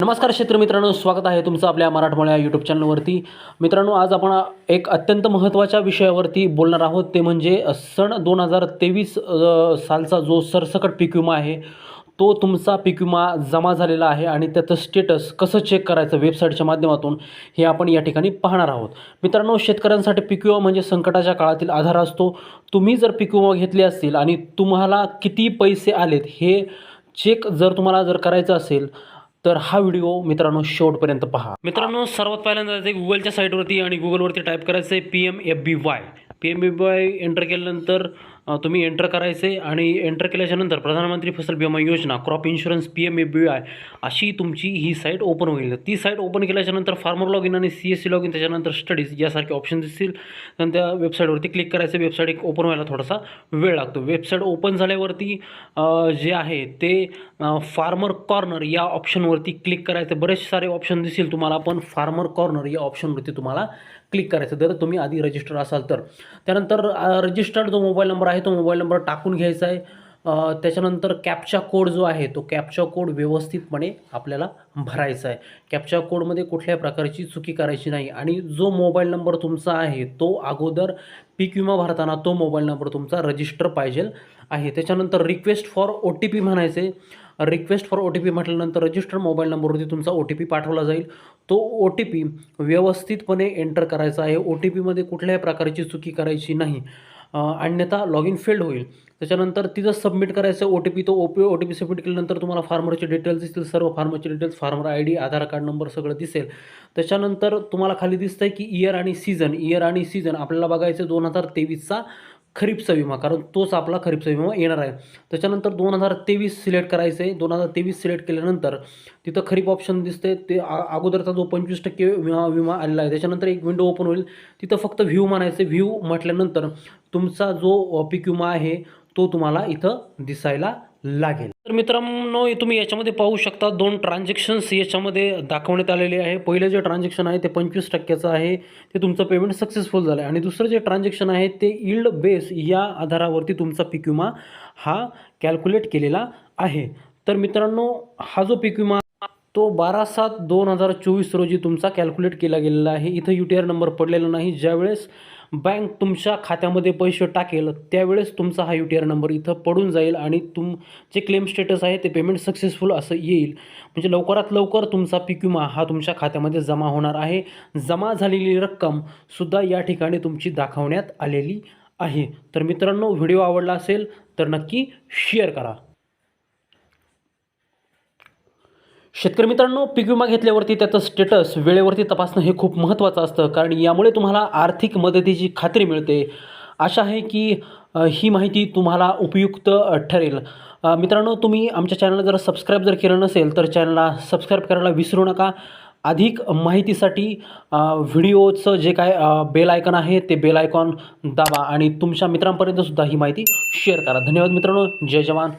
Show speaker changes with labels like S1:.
S1: नमस्कार क्षेत्र मित्रांनो स्वागत आहे तुमचं आपल्या मराठमोळ्या यूट्यूब चॅनलवरती मित्रांनो आज आपण एक अत्यंत महत्त्वाच्या विषयावरती बोलणार आहोत. ते म्हणजे सन दोन हजार तेवीस सालचा जो सरसकट पीक विमा आहे तो तुमचा पीक विमा जमा झालेला आहे आणि त्याचं स्टेटस कसं चेक करायचं वेबसाईटच्या माध्यमातून हे आपण या ठिकाणी पाहणार आहोत. मित्रांनो शेतकऱ्यांसाठी पीक विमा म्हणजे संकटाच्या काळातील आधार असतो. तुम्ही जर पीक विमा घेतले असतील आणि तुम्हाला किती पैसे आलेत हे चेक जर तुम्हाला जर करायचं असेल तर हा व्हिडिओ मित्रांनो शेवटपर्यंत पहा. मित्रांनो सर्वात पहिल्यांदा गुगलच्या साईटवरती आणि गुगलवरती टाईप करायचं आहे P M F B Y P M F B Y enter केल्यानंतर तुम्ही एंटर करायचे आणि एंटर केल्याच्यानंतर प्रधानमंत्री फसल विमा योजना crop insurance P M A B I अशी तुमची ही साईट ओपन होईल. ती साईट ओपन केल्याच्यानंतर फार्मर लॉग इन आणि C S C log in त्याच्यानंतर स्टडीज यासारखे ऑप्शन दिसतील. आणि त्या वेबसाईटवरती क्लिक करायचं वेबसाईट एक ओपन व्हायला थोडासा वेळ लागतो. वेबसाईट ओपन झाल्यावरती जे आहे ते फार्मर कॉर्नर या ऑप्शनवरती क्लिक करायचं. बरेच सारे ऑप्शन दिसतील तुम्हाला पण फार्मर कॉर्नर या ऑप्शनवरती तुम्हाला क्लिक करायचं. जर तुम्ही आधी रजिस्टर असाल तर. त्यानंतर रजिस्टर्ड जो मोबाईल नंबर आहे तो मोबाईल नंबर टाकून घ्यायचा आहे. त्याच्यानंतर कॅपचा कोड जो आहे तो कॅपचा कोड व्यवस्थितपणे आपल्याला भरायचा आहे. कॅपचा कोडमध्ये कुठल्याही प्रकारची चुकी करायची नाही. आणि जो मोबाईल नंबर तुमचा आहे तो अगोदर पीक विमा भरताना तो मोबाईल नंबर तुमचा रजिस्टर पाहिजे आहे. त्याच्यानंतर request for O T P म्हणायचे. Request for O T P म्हटल्यानंतर रजिस्टर मोबाईल नंबरवरती तुमचा ओ टी पी पाठवला जाईल. तो ओ टी पी व्यवस्थितपणे एंटर करायचा आहे. ओ टी पीमध्ये कुठल्याही प्रकारची चुकी करायची नाही. अन्यथा लॉग इन फेल्ड होईल. त्याच्यानंतर तिथं सबमिट करायचं ओ टी पी तो O P O T P submit केल्यानंतर तुम्हाला फार्मरचे डिटेल्स दिसतील. सर्व फार्मरचे details farmer I D Aadhaar card number सगळं दिसेल. त्याच्यानंतर तुम्हाला खाली दिसतं आहे की इयर आणि सीझन इयर आणि सीझन आपल्याला बघायचं दोन हजार तेवीसचा. खरीपचा विमा कारण तोच आपला खरीपचा विमा येणार आहे. त्याच्यानंतर दोन हजार तेवीस सिलेक्ट करायचं आहे दोन हजार तेवीस सिलेक्ट केल्यानंतर तिथं खरीप ऑप्शन दिसते ते आ- अगोदरचा जो पंचवीस टक्के विमा विमा आलेला आहे त्याच्यानंतर एक विंडो ओपन होईल. तिथं फक्त व्ह्यू म्हणायचं व्ह्यू म्हटल्यानंतर तुमचा जो पीक विमा आहे तो तुम्हाला इथं दिसायला लागेल. तर मित्रांनो तुम्ही याच्यामध्ये पाहू शकता दोन ट्रान्झॅक्शन्स याच्यामध्ये दाखवण्यात आलेले आहे. पहिलं जे ट्रान्झॅक्शन आहे ते पंचवीस टक्क्याचं आहे. ते तुमचं पेमेंट सक्सेसफुल झालं आहे आणि दुसरं जे ट्रान्झॅक्शन आहे ते इल्ड बेस या आधारावरती तुमचा पीक विमा हा कॅल्क्युलेट केलेला आहे. तर मित्रांनो हा जो पिक विमा तो बारा सात दोन हजार चोवीस रोजी तुमचा कॅल्क्युलेट केला गेलेला आहे. इथं यू टी आर नंबर पडलेला नाही. ज्यावेळेस बँक तुमच्या खात्यामध्ये पैसे टाकेल त्यावेळेस तुमचा हा यू टी आर नंबर इथं पडून जाईल आणि तुम जे क्लेम स्टेटस आहे ते पेमेंट सक्सेसफुल असं येईल. म्हणजे लवकरात लवकर तुमचा पीक विमा हा तुमच्या खात्यामध्ये जमा होणार आहे. जमा झालेली रक्कमसुद्धा या ठिकाणी तुमची दाखवण्यात आलेली आहे. तर मित्रांनो व्हिडिओ आवडला असेल तर नक्की शेअर करा. शेतकरी मित्रांनो पीक विमा घेतल्यावरती त्याचं स्टेटस वेळेवरती तपासणं हे खूप महत्त्वाचं असतं. कारण यामुळे तुम्हाला आर्थिक मदतीची खात्री मिळते. आशा आहे की ही माहिती तुम्हाला उपयुक्त ठरेल. मित्रांनो तुम्ही आमच्या चॅनलला जर सबस्क्राईब जर केलं नसेल तर चॅनलला सबस्क्राईब करायला विसरू नका. अधिक माहितीसाठी व्हिडिओचं जे काय बेल आयकॉन आहे ते बेल आयकॉन दाबा आणि तुमच्या मित्रांपर्यंतसुद्धा ही माहिती शेअर करा. धन्यवाद मित्रांनो. जय जवान.